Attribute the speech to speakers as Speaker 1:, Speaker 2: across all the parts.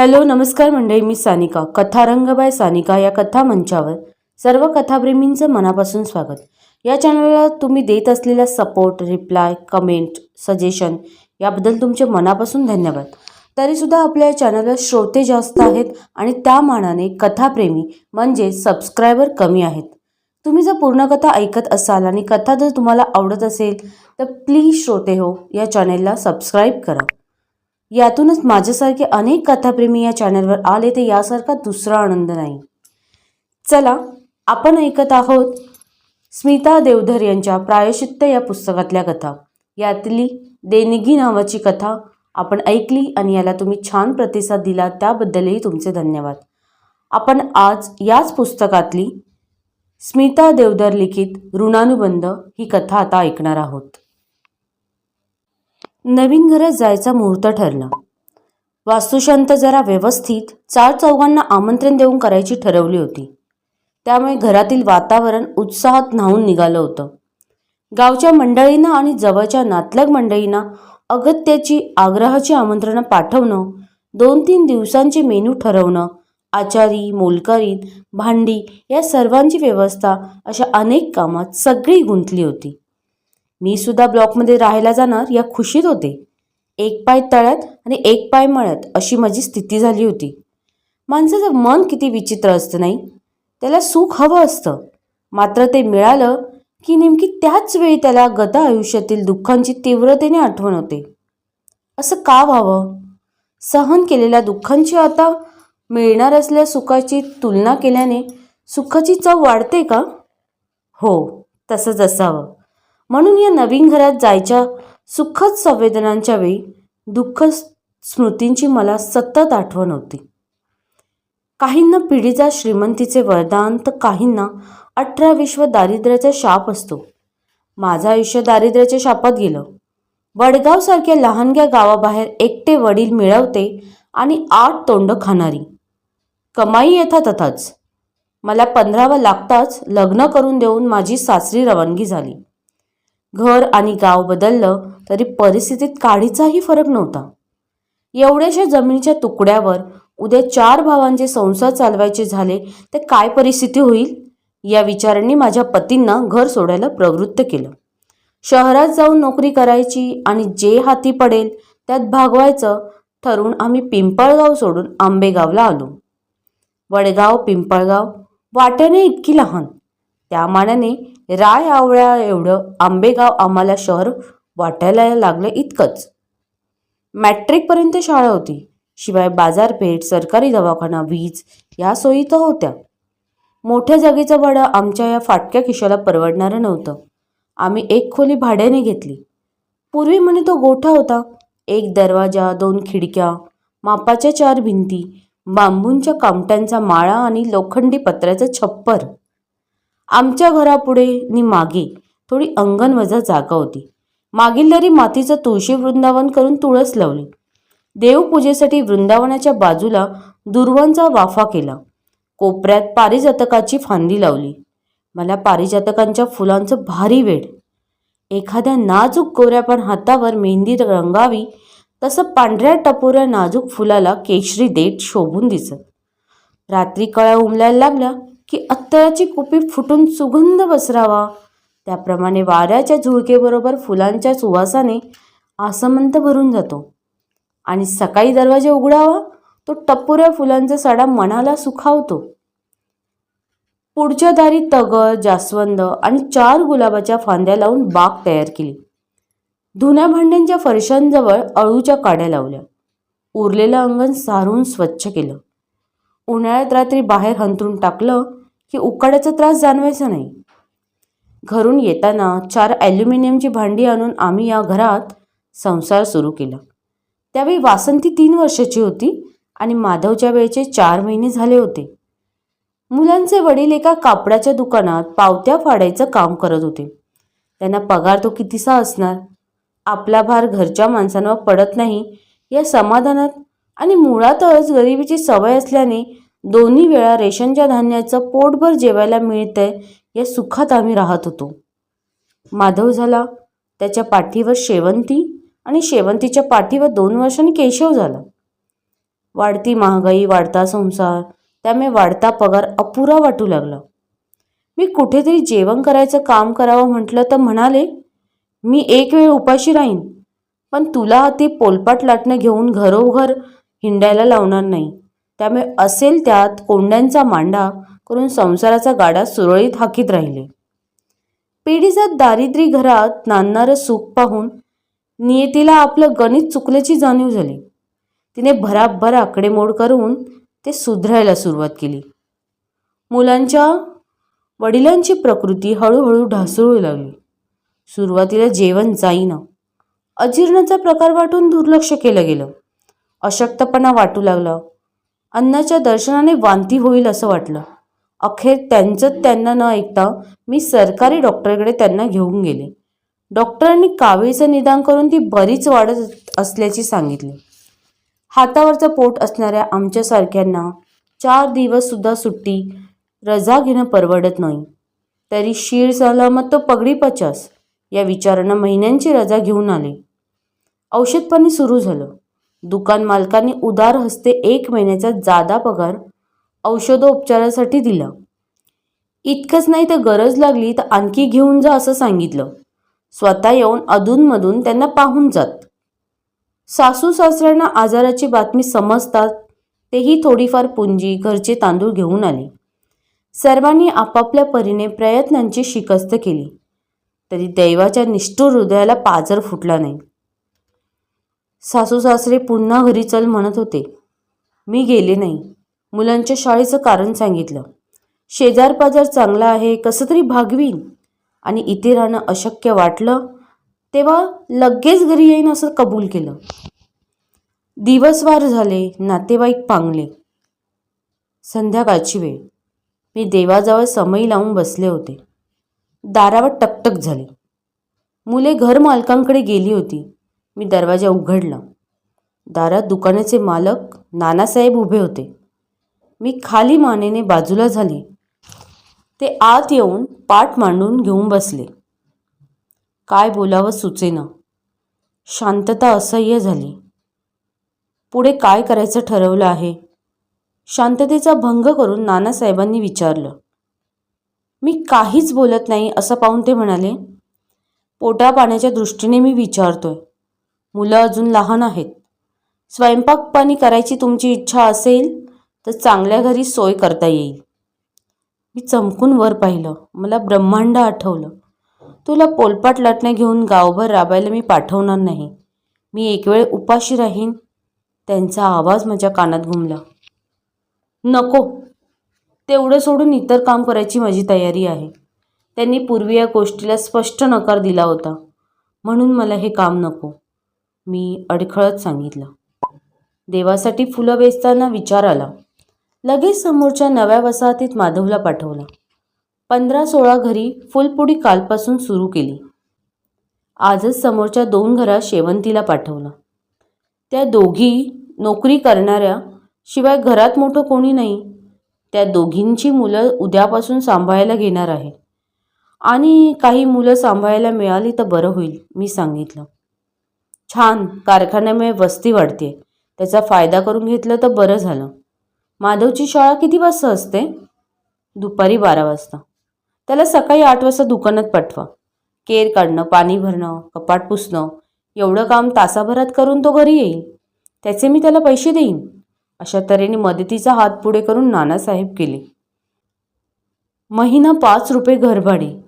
Speaker 1: Hello नमस्कार मंडळी मी सानिका. कथारंग बाय सानिका या कथा मंचावर सर्व कथाप्रेमींचं मनापासून स्वागत. या चॅनलला तुम्ही देत असलेला सपोर्ट रिप्लाय कमेंट सजेशन याबद्दल तुमचे मनापासून धन्यवाद. तरीसुद्धा आपल्या चॅनलला श्रोते जास्त आहेत आणि त्या मानाने कथाप्रेमी म्हणजे सबस्क्रायबर कमी आहेत. तुम्ही जर पूर्ण कथा ऐकत असाल आणि कथा जर तुम्हाला आवडत असेल तर प्लीज श्रोते हो या चॅनेलला सबस्क्राईब करा. यातूनच माझ्यासारखे अनेक कथाप्रेमी या चॅनलवर आले तर यासारखा दुसरा आनंद नाही. चला आपण ऐकत आहोत स्मिता देवधर यांच्या प्रायश्चित्त या पुस्तकातल्या कथा. यातली देणगी नावाची कथा आपण ऐकली आणि याला तुम्ही छान प्रतिसाद दिला त्याबद्दलही तुमचे धन्यवाद. आपण आज याच पुस्तकातली स्मिता देवधर लिखित ऋणानुबंध ही कथा आता ऐकणार आहोत. नवीन घरात जायचा मुहूर्त ठरला. वास्तुशांत जरा व्यवस्थित चार चौघांना आमंत्रण देऊन करायची ठरवली होती. त्यामुळे घरातील वातावरण उत्साहात न्हावून निघालं होतं. गावच्या मंडळींना आणि जवळच्या नातलग मंडळींना अगत्याची आग्रहाची आमंत्रणं पाठवणं दोन तीन दिवसांचे मेनू ठरवणं आचारी मोलकरीण भांडी या सर्वांची व्यवस्था अशा अनेक कामात सगळी गुंतली होती. मी सुद्धा ब्लॉकमध्ये राहायला जाणार या खुशीत होते. एक पाय तळ्यात आणि एक पाय मळ्यात अशी माझी स्थिती झाली होती. माणसाचं मन किती विचित्र असतं नाही? त्याला सुख हवं असतं. मात्र ते मिळालं की नेमकी त्याच वेळी त्याला गत आयुष्यातील दुःखांची तीव्रतेने आठवण होते. असं का व्हावं? सहन केलेल्या दुःखांची आता मिळणार असल्या सुखाची तुलना केल्याने सुखाची चव वाढते का? हो तसंच असावं. म्हणून या नवीन घरात जायच्या सुखद संवेदनांच्या वेळी दुःख स्मृतींची मला सतत आठवण होती. काहींना पिढीचा श्रीमंतीचे वरदान तर काहींना अठरा विश्व दारिद्र्याचा शाप असतो. माझं आयुष्य दारिद्र्याच्या शापात गेलं. वडगावसारख्या लहानग्या गावाबाहेर एकटे वडील मिळवते आणि आठ तोंड खाणारी. कमाई येथा तथाच मला पंधरावा लागताच लग्न करून देऊन माझी सासरी रवानगी झाली. घर आणि गाव बदललं तरी परिस्थितीत काडीचाही फरक नव्हता. एवढ्याशा जमिनीच्या तुकड्यावर उद्या चार भावांचे संसार चालवायचे झाले तर काय परिस्थिती होईल? या विचारांनी माझ्या पतींना घर सोडायला प्रवृत्त केलं. शहरात जाऊन नोकरी करायची आणि जे हाती पडेल त्यात भागवायचं ठरवून आम्ही पिंपळगाव सोडून आंबेगावला आलो. वडगाव पिंपळगाव वाट्याने इतकी लहान. त्या मानाने राय आवळ्या एवढं आंबेगाव आम्हाला शहर वाटायला लागलं इतकंच. मॅट्रिकपर्यंत शाळा होती. शिवाय बाजारपेठ सरकारी दवाखाना वीज या सोयी तर होत्या. मोठ्या जागेचं भाडं आमच्या या फाटक्या खिशाला परवडणारं नव्हतं. आम्ही एक खोली भाड्याने घेतली. पूर्वी म्हणे तो गोठा होता. एक दरवाजा दोन खिडक्या मापाच्या चार भिंती बांबूंच्या कामट्यांचा माळा आणि लोखंडी पत्र्याचं छप्पर. आमच्या घरापुढे नि मागे. थोडी अंगण वजा जागा होती. मागील तरी मातीचं तुळशी वृंदावन करून तुळस लावली. देवपूजेसाठी वृंदावनाच्या बाजूला दुर्वांचा वाफा केला. कोपऱ्यात पारिजातकाची फांदी लावली. मला पारिजातकांच्या फुलांचं भारी वेड. एखाद्या नाजूक गोऱ्यापण हातावर मेहंदी रंगावी तसं पांढऱ्या टपोऱ्या नाजूक फुलाला केशरी देठ शोभून दिसत. रात्री कळ्या उमलायला लागल्या. की अत्तराची कुपी फुटून सुगंध पसरावा. त्याप्रमाणे वाऱ्याच्या झुळकेबरोबर फुलांच्या सुवासाने आसमंत भरून जातो. आणि सकाळी दरवाजा उघडावा तो टप्पुऱ्या फुलांचा सडा मनाला सुखावतो. पुढच्या दारी तगर जास्वंद आणि चार गुलाबाच्या फांद्या लावून बाग तयार केली. धुन्या भांड्यांच्या फरशांजवळ अळूच्या काड्या लावल्या. उरलेलं अंगण सारून स्वच्छ केलं. उन्हाळ्यात रात्री बाहेर हंतरून टाकलं की उकाड्याचा त्रास जाणवायचा नाही. घरून येताना चार ॲल्युमिनियमची भांडी आणून आम्ही या घरात संसार सुरू केला. त्यावेळी वासंती तीन वर्षाची होती आणि माधवच्या वेळेचे चार महिने झाले होते. मुलांचे वडील एका कापडाच्या दुकानात पावत्या फाडायचं काम करत होते. त्यांना पगार तो कितीसा असणार? आपला भार घरच्या माणसांवर पडत नाही या समाधानात आणि मुळातच गरिबीची सवय असल्याने दोन्ही वेळा रेशनच्या धान्याचं पोटभर जेवायला मिळतंय या सुखात आम्ही राहत होतो. माधव झाला त्याच्या पाठीवर शेवंती आणि शेवंतीच्या पाठीवर दोन वर्षांनी केशव झाला. वाढती महागाई वाढता संसार त्यामुळे वाढता पगार अपुरा वाटू लागला. मी कुठेतरी जेवण करायचं काम करावं म्हटलं तर म्हणाले मी एक वेळ उपाशी राहीन पण तुला ते पोलपाट लाटणं घेऊन घरोघर हिंडायला लावणार नाही. त्यामुळे असेल त्यात कोंड्यांचा मांडा करून संसाराचा गाडा सुरळीत हाकीत राहिले. पिढीजात दारिद्री घरात नांदणारं सुख पाहून नियतीला आपलं गणित चुकल्याची जाणीव झाली. तिने भराभर आकडेमोड करून ते सुधारायला सुरुवात केली. मुलांच्या वडिलांची प्रकृती हळूहळू ढासळू लागली. सुरुवातीला जेवण जाईना. अजीर्णाचा प्रकार वाटून दुर्लक्ष केलं गेलं. अशक्तपणा वाटू लागला. अन्नाच्या दर्शनाने वांती होईल असं वाटलं. अखेर त्यांचं त्यांना न ऐकता मी सरकारी डॉक्टरकडे त्यांना घेऊन गेले. डॉक्टरांनी कावीळचं निदान करून ती बरीच वाढत असल्याची सांगितली. हातावरचं पोट असणाऱ्या आमच्यासारख्यांना चार दिवससुद्धा सुट्टी रजा घेणं परवडत नाही. तरी शीळ मग तो पगडी पचास या विचारानं महिन्यांची रजा घेऊन आले. औषधपाणी सुरू झालं. दुकान मालकांनी उदार हस्ते एक महिन्याचा जादा पगार औषधोपचारासाठी दिला. इतकंच नाही तर गरज लागली तर आणखी घेऊन जा असं सांगितलं. स्वतः येऊन अधूनमधून त्यांना पाहून जात. सासू सासऱ्यांना आजाराची बातमी समजतात तेही थोडीफार पुंजी घरचे तांदूळ घेऊन आले. सर्वांनी आपापल्या परीने प्रयत्नांची शिकस्त केली. तरी दैवाच्या निष्ठुर हृदयाला पाजर फुटला नाही. सासू सासरे पुन्हा घरी चल म्हणत होते. मी गेले नाही. मुलांच्या शाळेचं कारण सांगितलं. शेजार पाजार चांगला आहे कसं तरी भागवीन. आणि इथे राहणं अशक्य वाटलं तेव्हा लगेच घरी येईन असं कबूल केलं. दिवसवार झाले नातेवाईक पांगले. संध्याकाळची वेळ. मी देवाजवळ समई लावून बसले होते. दारावर टकटक झाली. मुले घर मालकांकडे गेली होती. मी दरवाजा उघडला. दारात दुकानाचे मालक नानासाहेब उभे होते. मी खाली मानेने बाजूला झाले. ते आत येऊन पाठ मांडून घेऊन बसले. काय बोलावं सुचेना. शांतता असह्य झाली. पुढे काय करायचं ठरवलं आहे? शांततेचा भंग करून नानासाहेबांनी विचारलं. मी काहीच बोलत नाही असं पाहून ते म्हणाले पोटा पाण्याच्या दृष्टीने मी विचारतोय. मुलं अजून लहान आहेत. स्वयंपाक पाणी करायची तुमची इच्छा असेल तर चांगल्या घरी सोय करता येईल. मी चमकून वर पाहिलं. मला ब्रह्मांड आठवलं. तुला पोलपाट लाटणे घेऊन गावभर राबायला मी पाठवणार नाही. मी एक वेळ उपाशी राहीन. त्यांचा आवाज माझ्या कानात घुमला. नको. तेवढं सोडून इतर काम करायची माझी तयारी आहे. त्यांनी पूर्वी या गोष्टीला स्पष्ट नकार दिला होता. म्हणून मला हे काम नको. मी अडखळत सांगितलं. देवासाठी फुलं वेचताना विचार आला. लगेच समोरच्या नव्या वसाहतीत माधवला पाठवला. पंधरा सोळा घरी फुलपुडी कालपासून सुरू केली. आजच समोरच्या दोन घरात शेवंतीला पाठवलं. त्या दोघी नोकरी करणाऱ्या शिवाय घरात मोठं कोणी नाही. त्या दोघींची मुलं उद्यापासून सांभाळायला घेणार आहे. आणि काही मुलं सांभाळायला मिळाली तर बरं होईल मी सांगितलं. छान कारखान्यामुळे वस्ती वाढते त्याचा फायदा करून घेतलं तर बरं झालं. माधवची शाळा किती वाजता असते? दुपारी बारा वाजता. त्याला सकाळी आठ वाजता दुकानात पाठवा. केर काढणं पाणी भरणं कपाट पुसणं एवढं काम तासाभरात करून तो घरी येईल. त्याचे मी त्याला पैसे देईन. अशा तऱ्हेने मदतीचा हात पुढे करून नानासाहेब केले. महिना पाच रुपये घरभाडे.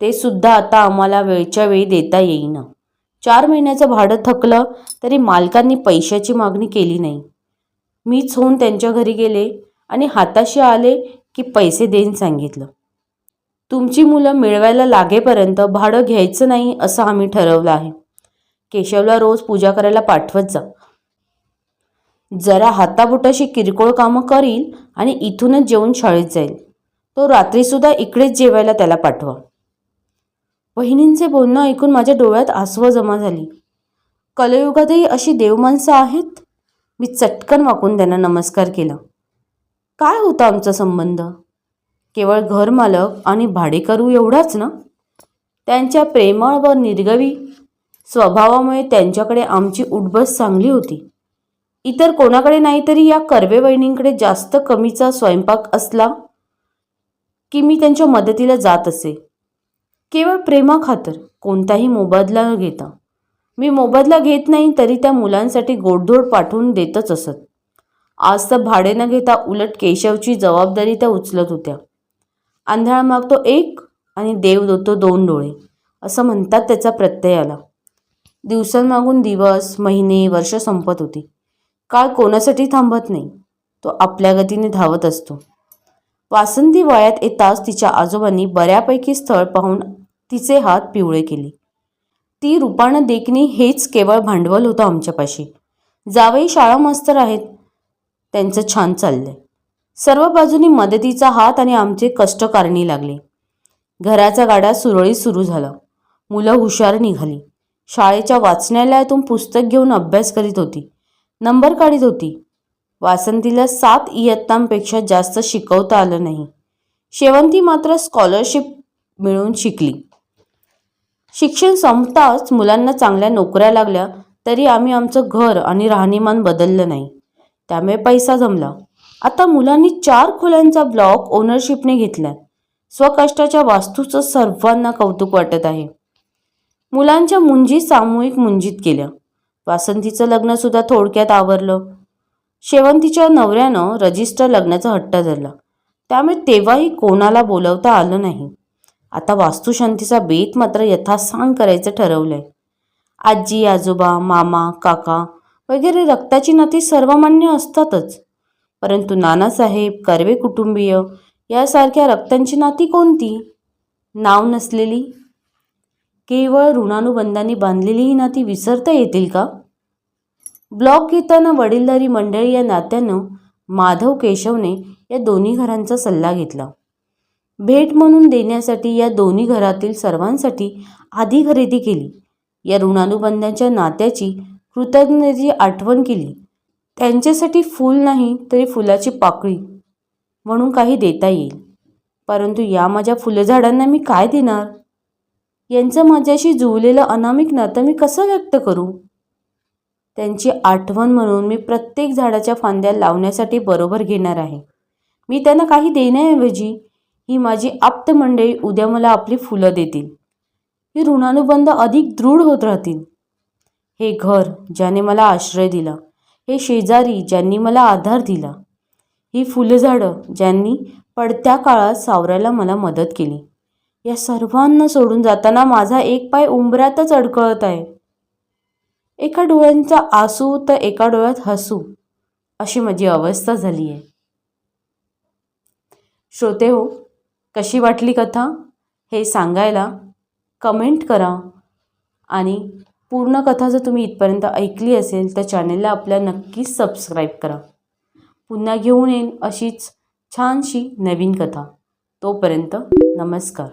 Speaker 1: ते सुद्धा आता आम्हाला वेळच्या वेळी देता येईना. चार महिन्याचं भाडं थकलं तरी मालकांनी पैशाची मागणी केली नाही. मीच होऊन त्यांच्या घरी गेले आणि हाताशी आले की पैसे देईन सांगितलं. तुमची मुलं मिळवायला लागेपर्यंत भाडं घ्यायचं नाही असं आम्ही ठरवलं आहे. केशवला रोज पूजा करायला पाठवत जा. जरा हाताबोटाशी किरकोळ कामं करील आणि इथूनच जेवून शाळेत जाईल. तो रात्रीसुद्धा इकडेच जेवायला त्याला पाठवा. वहिनींचे बोलणं ऐकून माझ्या डोळ्यात आसवं जमा झाली. कलयुगातही अशी देवमाणसं आहेत? मी चटकन वाकून त्यांना नमस्कार केला. काय होता आमचा संबंध? केवळ घरमालक आणि भाडेकरू एवढाच ना? त्यांच्या प्रेमळ व निर्गवी स्वभावामुळे त्यांच्याकडे आमची उठबस चांगली होती. इतर कोणाकडे नाही तरी या कर्वे वहिनींकडे जास्त कमीचा स्वयंपाक असला की मी त्यांच्या मदतीला जात असे. केवळ प्रेमाखातर कोणताही मोबदला न घेता. मी मोबदला घेत नाही तरी त्या मुलांसाठी गोडधोड पाठवून देतच असत. आज तर भाडे न घेता उलट केशवची जबाबदारी त्या उचलत होत्या. आंधळा मागतो एक आणि देव देतो दोन डोळे असं म्हणतात त्याचा प्रत्यय आला दिवसांमागून दिवस महिने वर्ष संपत होती. काळ कोणासाठी थांबत नाही तो आपल्या गतीने धावत असतो. वासंती वयात येताच तिच्या आजोबांनी बऱ्यापैकी स्थळ पाहून तिचे हात पिवळे केले. ती रूपानं देखणी हेच केवळ भांडवल होतं आमच्यापाशी. जावई शाळा मास्तर आहेत. त्यांचं छान चाललंय. सर्व बाजूनी मदतीचा हात आणि आमचे कष्ट कारणी लागले. घराचा गाडा सुरळीत सुरू झाला. मुलं हुशार निघाली. शाळेच्या वाचनालयातून पुस्तक घेऊन अभ्यास करीत होती. नंबर काढीत होती. वासंतीला सात इयत्तांपेक्षा जास्त शिकवता आलं नाही. शेवंती मात्र स्कॉलरशिप मिळून शिकली. शिक्षण संपताच मुलांना चांगल्या नोकऱ्या लागल्या तरी आम्ही आमचं घर आणि राहणीमान बदललं नाही. त्यामुळे पैसा जमला. आता मुलांनी चार खोल्यांचा ब्लॉक ओनरशिपने घेतला स्वकष्टाच्या वास्तूचं सर्वांना कौतुक वाटत आहे. मुलांच्या मुंजी सामूहिक मुंजीत केल्या. वासंतीचं लग्नसुद्धा थोडक्यात आवरलं. शेवंतीच्या नवऱ्यानं रजिस्टर लग्नाचा हट्ट धरला. त्यामुळे तेव्हाही कोणाला बोलवता आलं नाही. आता वास्तुशांतीचा बेत मात्र यथासांग करायचं ठरवलंय. आजी आजोबा मामा काका वगैरे रक्ताची नाती सर्वमान्य असतातच. परंतु नानासाहेब कर्वे कुटुंबीय यासारख्या रक्तांची नाती कोणती? नाव नसलेली? केवळ ऋणानुबंधांनी बांधलेली ही नाती विसरता येतील का? ब्लॉक घेताना वडीलधारी मंडळी या नात्यानं माधव केशवने या दोन्ही घरांचा सल्ला घेतला. भेट म्हणून देण्यासाठी या दोन्ही घरातील सर्वांसाठी आधी खरेदी केली. या ऋणानुबंधांच्या नात्याची कृतज्ञतेची आठवण केली. त्यांच्यासाठी फूल नाही तरी फुलाची पाकळी म्हणून काही देता येईल. परंतु या माझ्या फुलझाडांना मी काय देणार? यांचं माझ्याशी जुळलेलं अनामिक नातं मी कसं व्यक्त करू? त्यांची आठवण म्हणून मी प्रत्येक झाडाच्या फांद्या लावण्यासाठी बरोबर घेणार आहे. मी त्यांना काही देण्याऐवजी ही माझी आप्त मंडळी उद्या मला आपली फुलं देतील. ही ऋणानुबंध अधिक दृढ होत राहतील. हे घर ज्याने मला आश्रय दिला हे शेजारी ज्यांनी मला आधार दिला ही फुलझाडं ज्यांनी पडत्या काळात सावरायला मला मदत केली या सर्वांना सोडून जाताना माझा एक पाय उंबऱ्यातच अडकळत आहे. एका डोळ्यांचा आसू तर एका डोळ्यात हसू अशी माझी अवस्था झाली आहे श्रोते हो कशी वाटली कथा हे सांगायला कमेंट करा आणि पूर्ण कथा जर तुम्ही इथपर्यंत ऐकली असेल तर चॅनेलला आपल्या नक्कीच सबस्क्राईब करा. पुन्हा घेऊन येईन अशीच छानशी नवीन कथा. तोपर्यंत नमस्कार.